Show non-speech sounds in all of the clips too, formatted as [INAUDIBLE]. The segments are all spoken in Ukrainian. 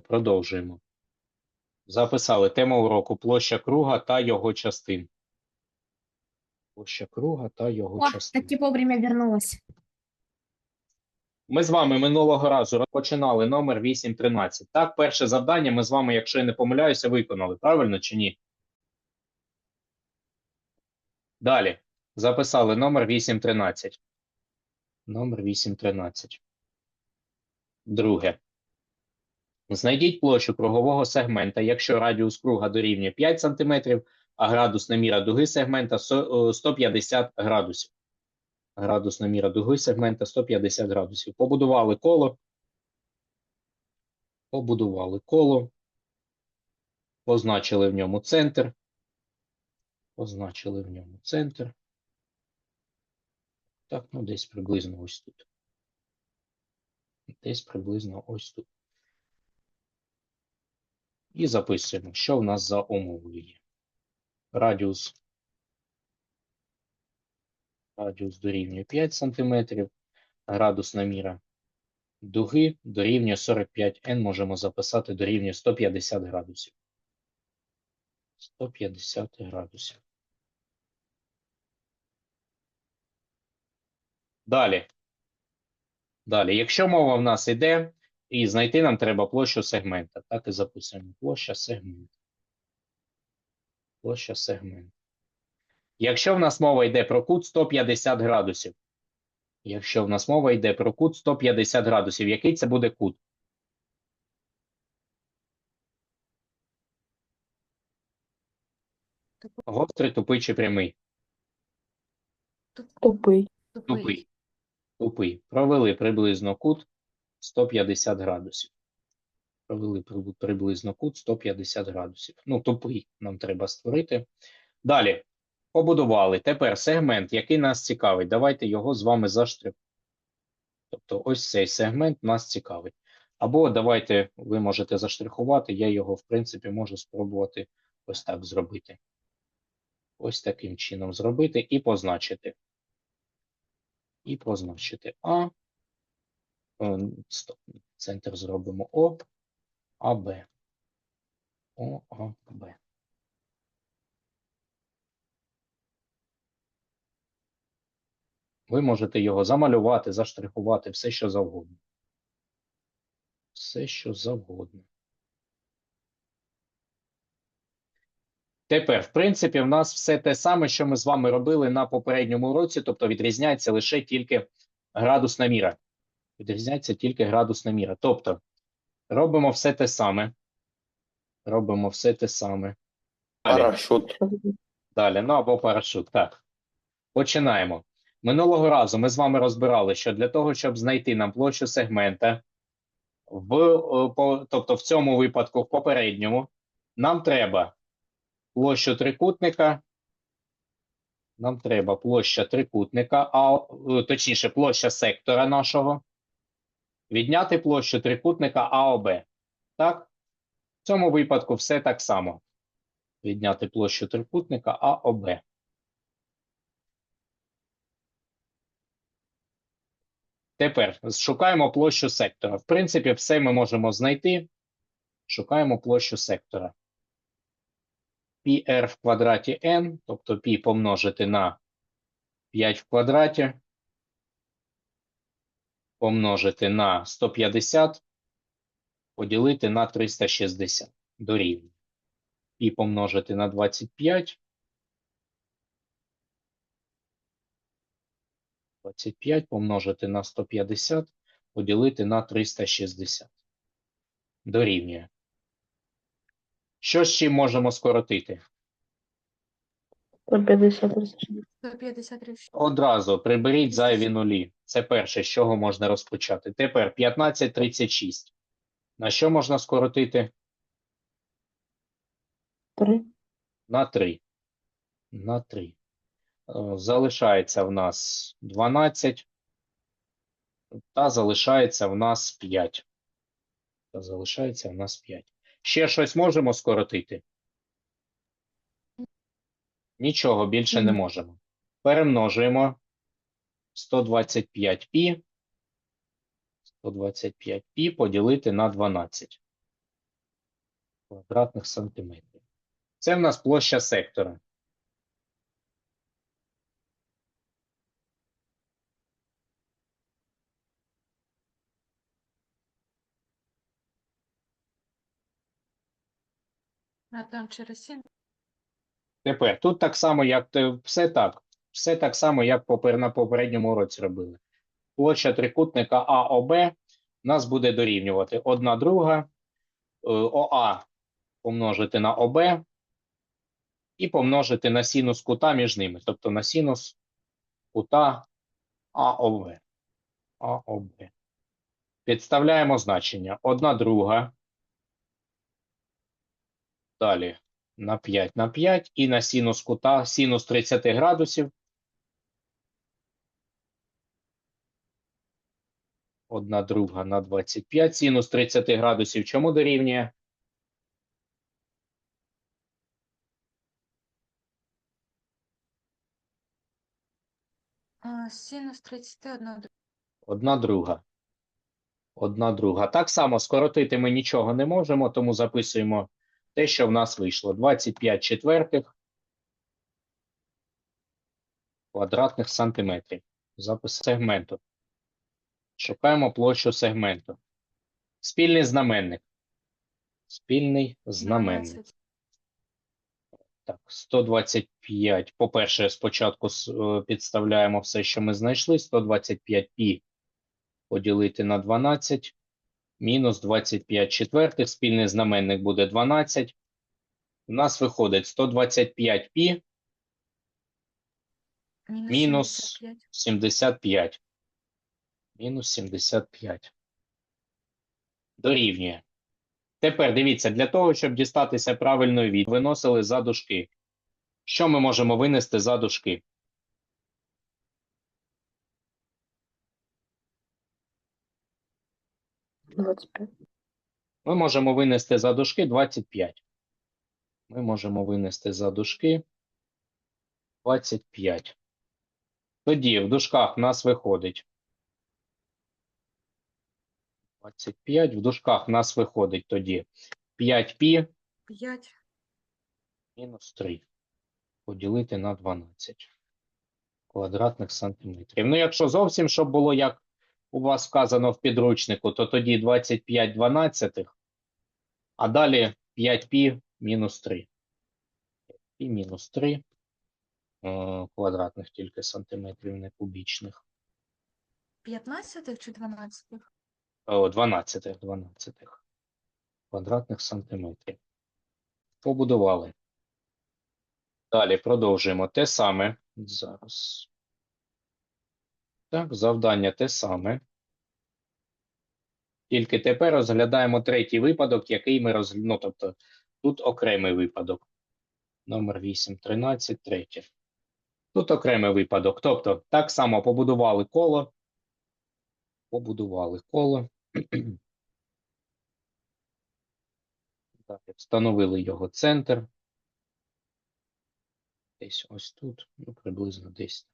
Продовжуємо. Записали тема уроку площа круга та його частин. Площа круга та його О, частин. таки вовремя вернулась. Ми з вами минулого разу розпочинали номер 813. Так, перше завдання ми з вами, якщо я не помиляюся, виконали. Правильно чи ні? Далі. Записали номер 813. Номер 813. Друге. Знайдіть площу кругового сегмента, якщо радіус круга дорівнює 5 см, а градусна міра дуги сегмента е, 150 градусів. Градусна міра дуги сегмента 150 градусів. Побудували коло. Побудували коло. Позначили в ньому центр. Позначили в ньому центр. Так, ну десь приблизно ось тут. Десь приблизно ось тут. І записуємо, що в нас за умовою є. Радіус. Радіус дорівнює 5 см. Градусна міра дуги дорівнює 45 n. Можемо записати дорівнює 150 градусів. 150 градусів. Далі. Далі. Якщо мова в нас йде, і знайти нам треба площу сегмента. Так і записуємо. Площа сегмента. Площа сегмента. Якщо в нас мова йде про кут 150 градусів. Якщо в нас мова йде про кут 150 градусів, який це буде кут? Гострий, тупий чи прямий? Тупий. Тупий. Тупий. Провели приблизно кут 150 градусів. Провели приблизно кут 150 градусів. Ну, тупий нам треба створити. Далі. Побудували. Тепер сегмент, який нас цікавить. Давайте його з вами заштрих. Тобто ось цей сегмент нас цікавить. Або давайте ви можете заштрихувати, я його, в принципі, можу спробувати ось так зробити. Ось таким чином зробити і позначити. І позначити А. Е, Стоп. Центр зробимо О, АБ. О, А, Б. Ви можете його замалювати, заштрихувати, все що завгодно. Все що завгодно. Тепер, в принципі, в нас все те саме, що ми з вами робили на попередньому уроці, тобто відрізняється лише тільки градусна міра. Відрізняється тільки градусна міра. Тобто, робимо все те саме. Робимо все те саме. Далі. Парашут. Далі, ну або парашут. Так. Починаємо. Минулого разу ми з вами розбирали, що для того, щоб знайти нам площу сегмента, в, е, по, тобто в цьому випадку, в попередньому, нам треба площу трикутника. Нам треба площа трикутника, а е, точніше, площа сектора нашого. Відняти площу трикутника АОБ. Так? В цьому випадку все так само відняти площу трикутника АОБ. Тепер шукаємо площу сектора. В принципі, все ми можемо знайти. Шукаємо площу сектора. πr в квадраті n, тобто π помножити на 5 в квадраті, помножити на 150, поділити на 360 дорівнює і помножити на 25. 25 помножити на 150, поділити на 360. Дорівнює. Що чим можемо скоротити? 150 153. Одразу приберіть зайві нулі. Це перше, з чого можна розпочати. Тепер 15,36. На що можна скоротити? 3. На 3. На 3. Е, Залишається в нас 12. Та залишається в нас 5. Та залишається в нас 5. Ще щось можемо скоротити? Нічого більше не можемо. Перемножуємо 125π. 125π поділити на 12. квадратних сантиметрів. Це в нас площа сектора. А там через 7. Тепер тут так само, як все так. Все так само, як на попередньому році робили. Площа трикутника АОБ нас буде дорівнювати 1 друга е, ОА помножити на ОБ і помножити на синус кута між ними, тобто на синус кута АОБ. АОБ. Підставляємо значення 1 друга. Далі на 5 на 5 і на синус кута, синус 30 градусів. Одна друга на 25. Синус 30 градусів чому дорівнює? Синус 31 друга. Одна друга. Одна друга. Так само скоротити ми нічого не можемо, тому записуємо те, що в нас вийшло. 25 четвертих квадратних сантиметрів. Запис сегменту. Шукаємо площу сегменту. Спільний знаменник. Спільний знаменник. Так, 125. По-перше, спочатку е, підставляємо все, що ми знайшли. 125 пі поділити на 12. Мінус 25 четвертих. Спільний знаменник буде 12. У нас виходить 125 пі Мінус, Мінус 75. 75. Мінус 75. Дорівнює. Тепер дивіться, для того, щоб дістатися правильної від, виносили за дужки. Що ми можемо винести за дужки? Ми можемо винести за дужки 25. Ми можемо винести за дужки 25. Тоді в дужках в нас виходить 25. В дужках в нас виходить тоді 5π 5. мінус 3 поділити на 12 квадратних сантиметрів. Ну, якщо зовсім, щоб було як у вас вказано в підручнику, то тоді 25 дванадцятих, а далі 5π мінус 3. І мінус 3 е, квадратних тільки сантиметрів, не кубічних. 15 чи 12? О, 12, 12 квадратних сантиметрів. Побудували. Далі продовжуємо те саме. Зараз. Так, завдання те саме. Тільки тепер розглядаємо третій випадок, який ми розглядаємо. Ну, тобто, тут окремий випадок. Номер 8, 13, третє. Тут окремий випадок. Тобто, так само побудували коло. Побудували коло. [CLEARS THROAT] Далі встановили його центр. Десь ось тут, ну, приблизно десь.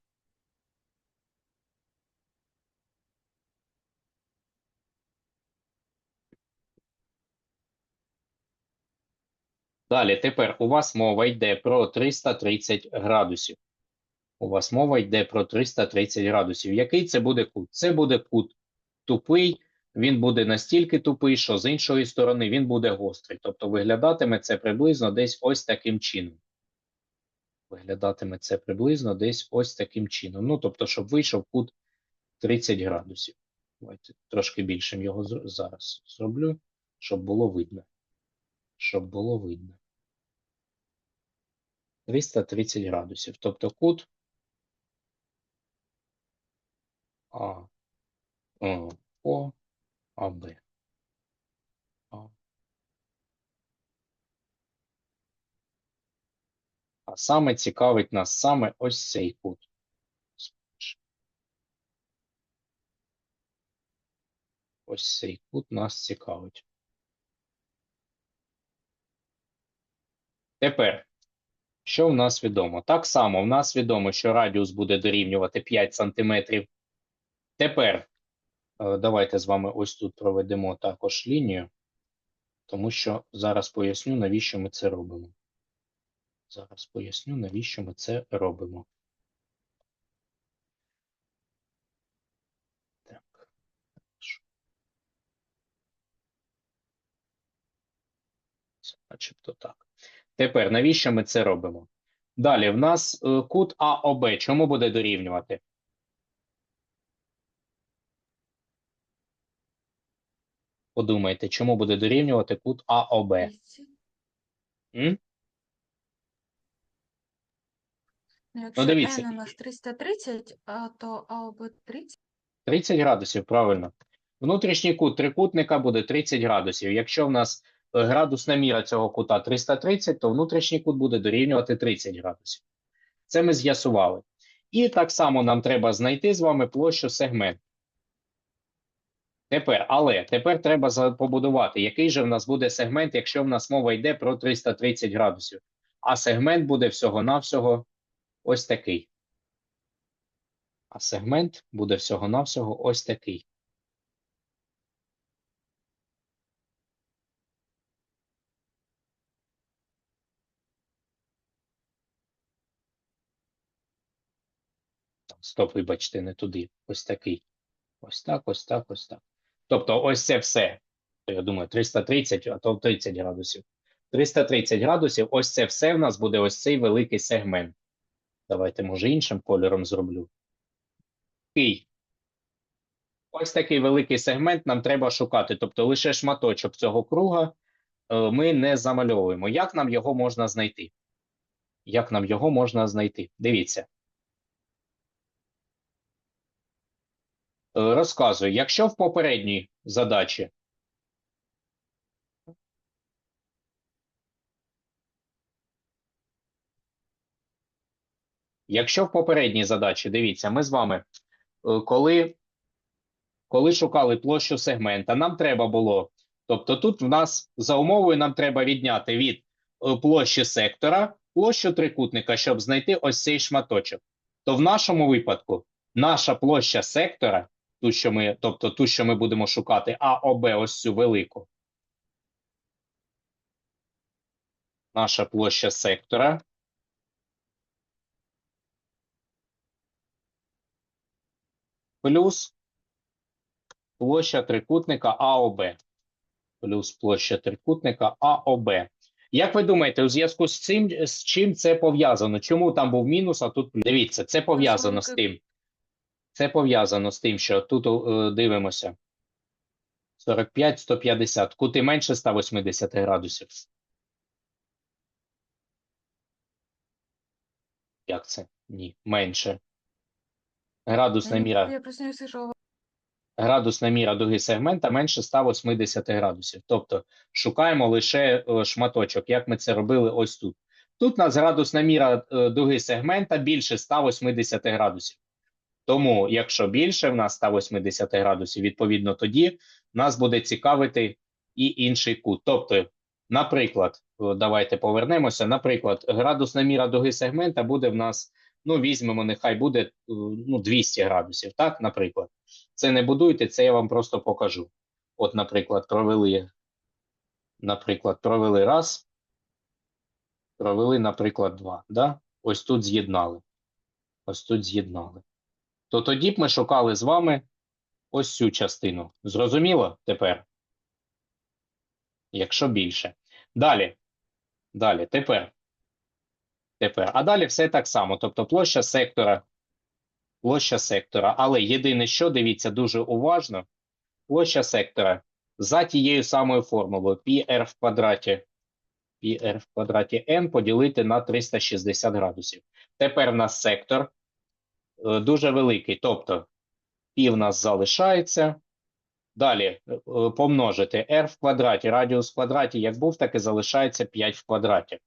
Далі, тепер у вас мова йде про 330 градусів. У вас мова йде про 330 градусів. Який це буде кут? Це буде кут тупий, він буде настільки тупий, що з іншої сторони він буде гострий. Тобто виглядатиме це приблизно десь ось таким чином. Виглядатиме це приблизно десь ось таким чином. Ну, тобто, щоб вийшов кут 30 градусів. Давайте трошки більшим його зараз зроблю, щоб було видно. Щоб було видно. 330 градусів. Тобто кут А, О, АБ. А саме цікавить нас саме ось цей кут. Ось цей кут нас цікавить. Тепер, що в нас відомо? Так само в нас відомо, що радіус буде дорівнювати 5 см. Тепер е, давайте з вами ось тут проведемо також лінію. Тому що зараз поясню, навіщо ми це робимо. Зараз поясню, навіщо ми це робимо. Начебто так. Тепер, навіщо ми це робимо? Далі, в нас е, кут АОБ чому буде дорівнювати? Подумайте, чому буде дорівнювати кут АОБ? 200. М? Ну, якщо дивіться. n у нас 330, а, то АОБ 30. 30 градусів, правильно. Внутрішній кут трикутника буде 30 градусів. Якщо в нас градусна міра цього кута 330, то внутрішній кут буде дорівнювати 30 градусів. Це ми з'ясували. І так само нам треба знайти з вами площу сегменту. Тепер, але тепер треба побудувати, який же в нас буде сегмент, якщо в нас мова йде про 330 градусів. А сегмент буде всього-навсього ось такий. А сегмент буде всього-навсього ось такий. Стоп, вибачте, не туди. Ось такий. Ось так, ось так, ось так. Тобто, ось це все. Я думаю, 330, а то 30 градусів. 330 градусів, ось це все в нас буде ось цей великий сегмент. Давайте, може, іншим кольором зроблю. Такий. Ось такий великий сегмент нам треба шукати. Тобто лише шматочок цього круга е, ми не замальовуємо. Як нам його можна знайти? Як нам його можна знайти? Дивіться. Розказую, якщо в попередній задачі Якщо в попередній задачі, дивіться, ми з вами, е, коли, коли шукали площу сегмента, нам треба було, тобто тут в нас за умовою нам треба відняти від е, площі сектора площу трикутника, щоб знайти ось цей шматочок. То в нашому випадку наша площа сектора, ту, що ми, тобто ту, що ми будемо шукати, АОБ, ось цю велику. Наша площа сектора плюс площа трикутника АОБ. Плюс площа трикутника АОБ. Як ви думаєте, у зв'язку з цим з чим це пов'язано? Чому там був мінус, а тут? Дивіться, це пов'язано з тим. Це пов'язано з тим, що тут е, дивимося. 45, 150. Кути менше 180 градусів. Як це? Ні, менше. Градусна міра Я просто не слышала. градусна міра дуги сегмента менше 180 градусів. Тобто шукаємо лише е, шматочок, як ми це робили ось тут. Тут у нас градусна міра е, дуги сегмента більше 180 градусів. Тому, якщо більше в нас 180 градусів, відповідно, тоді нас буде цікавити і інший кут. Тобто, наприклад, давайте повернемося. Наприклад, градусна міра дуги сегмента буде в нас, ну, візьмемо, нехай буде ну, 200 градусів, так, наприклад. Це не будуйте, це я вам просто покажу. От, наприклад, провели, наприклад, провели раз, провели, наприклад, два. Да? Ось тут з'єднали. Ось тут з'єднали. То тоді б ми шукали з вами ось цю частину. Зрозуміло тепер? Якщо більше. Далі. Далі, тепер. Тепер. А далі все так само. Тобто площа сектора площа сектора. Але єдине, що дивіться дуже уважно, площа сектора за тією самою формулою πr в квадраті πr в квадраті n поділити на 360 градусів. Тепер в нас сектор дуже великий, тобто π в нас залишається. Далі е, помножити r в квадраті, радіус в квадраті, як був, так і залишається 5 в квадраті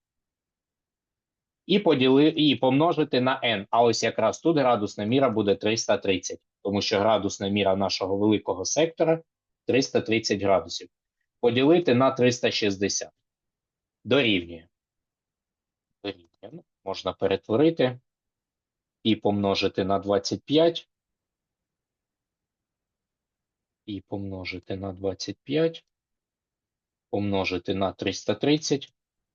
і поділи, і помножити на n. А ось якраз тут градусна міра буде 330, тому що градусна міра нашого великого сектора 330 градусів. Поділити на 360. Дорівнює. Дорівнює. Можна перетворити і помножити на 25. І помножити на 25. помножити на 330,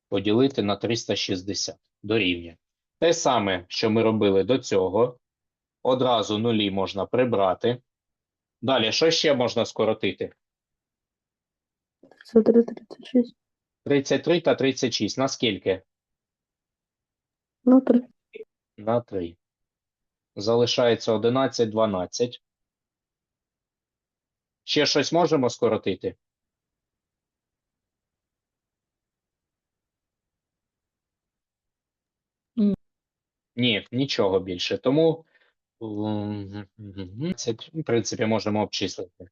поділити на 360. Дорівнює. Те саме, що ми робили до цього. Одразу нулі можна прибрати. Далі, що ще можна скоротити? 33, 36. 33 та 36. Наскільки? Ну, 3. На 3. Залишається 11, 12. Ще щось можемо скоротити? Ні. Ні, нічого більше. Тому м, це, в принципі, можемо обчислити.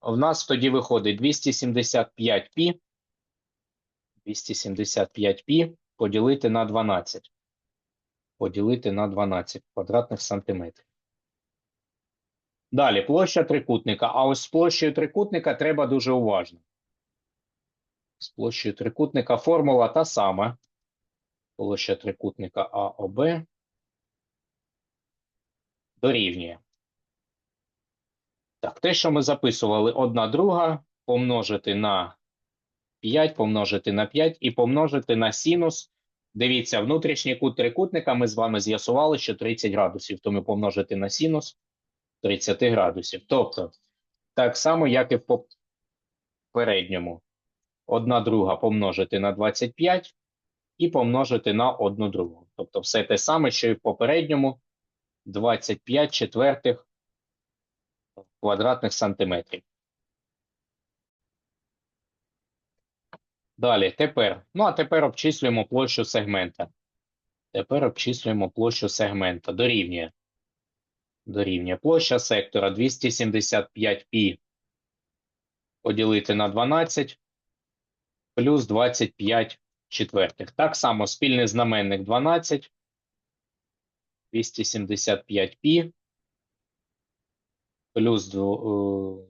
В нас тоді виходить 275 пі 275 пі поділити на 12. Поділити на 12 квадратних сантиметрів. Далі, площа трикутника. А ось з площею трикутника треба дуже уважно. З площею трикутника формула та сама. Площа трикутника АОБ дорівнює. Так, те, що ми записували, одна друга помножити на 5, помножити на 5 і помножити на синус. Дивіться, внутрішній кут трикутника ми з вами з'ясували, що 30 градусів, тому помножити на синус 30 градусів. Тобто, так само, як і в попередньому. Одна друга помножити на 25 і помножити на одну другу. Тобто все те саме, що і в попередньому 25 четвертих квадратних сантиметрів. Далі, тепер. Ну, а тепер обчислюємо площу сегмента. Тепер обчислюємо площу сегмента. Дорівнює. Дорівнює. Площа сектора 275 пі поділити на 12 плюс 25 четвертих. Так само спільний знаменник 12. 275 пі плюс дво- е,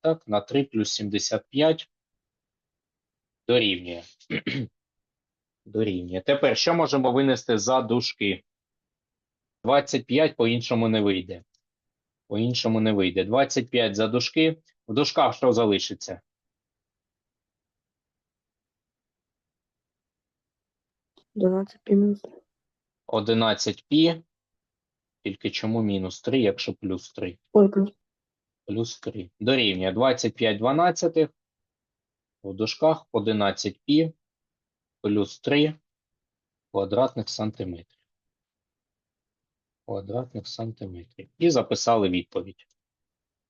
так, на 3 плюс 75 дорівнює. [CLEARS THROAT] Дорівнює. Тепер що можемо винести за дужки? 25 по-іншому не вийде. По-іншому не вийде. 25 за дужки. В дужках що залишиться? 12 пі мінус 11 пі. Тільки чому мінус 3, якщо плюс 3? Ой, плюс. Плюс 3. Дорівнює 25 дванадцятих. В дужках 11 пі плюс 3 квадратних сантиметрів. Квадратних сантиметрів. І записали відповідь.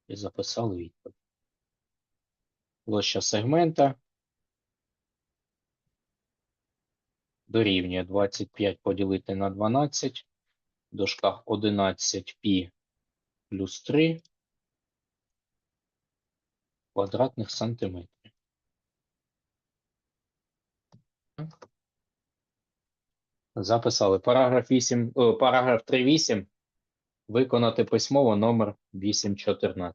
І записали відповідь. Площа сегмента дорівнює 25 поділити на 12. В дужках 11 пі плюс 3 квадратних сантиметрів. Записали параграф 8, о, параграф 3.8 виконати письмово номер 8.14.